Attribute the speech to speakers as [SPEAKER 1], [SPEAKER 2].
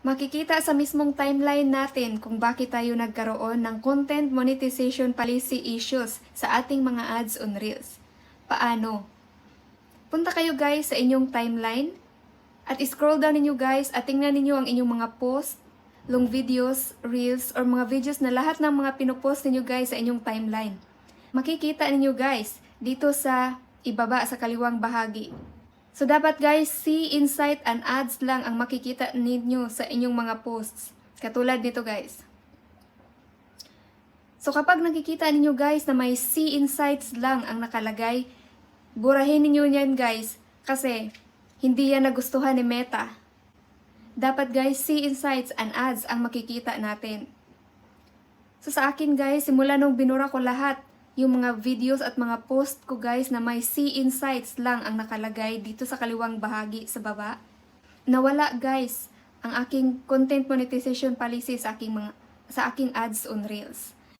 [SPEAKER 1] Makikita sa mismong timeline natin kung bakit tayo nagkaroon ng content monetization policy issues sa ating mga ads on Reels. Paano? Punta kayo guys sa inyong timeline at scroll down ninyo guys at tingnan ninyo ang inyong mga post, long videos, reels, or mga videos na lahat ng mga pinopost ninyo guys sa inyong timeline. Makikita ninyo guys dito sa ibaba sa kaliwang bahagi. So dapat guys, see insight and ads lang ang makikita ninyo sa inyong mga posts. Katulad nito guys. So kapag nakikita ninyo guys na may see insights lang ang nakalagay, burahin ninyo yan guys kasi hindi yan nagustuhan ni Meta. Dapat guys, see insights and ads ang makikita natin. So sa akin guys, simula nung binura ko lahat, yung mga videos at mga post ko guys na may see insights lang ang nakalagay dito sa kaliwang bahagi sa baba. Nawala guys ang aking content monetization policy sa aking mga sa aking ads on Reels.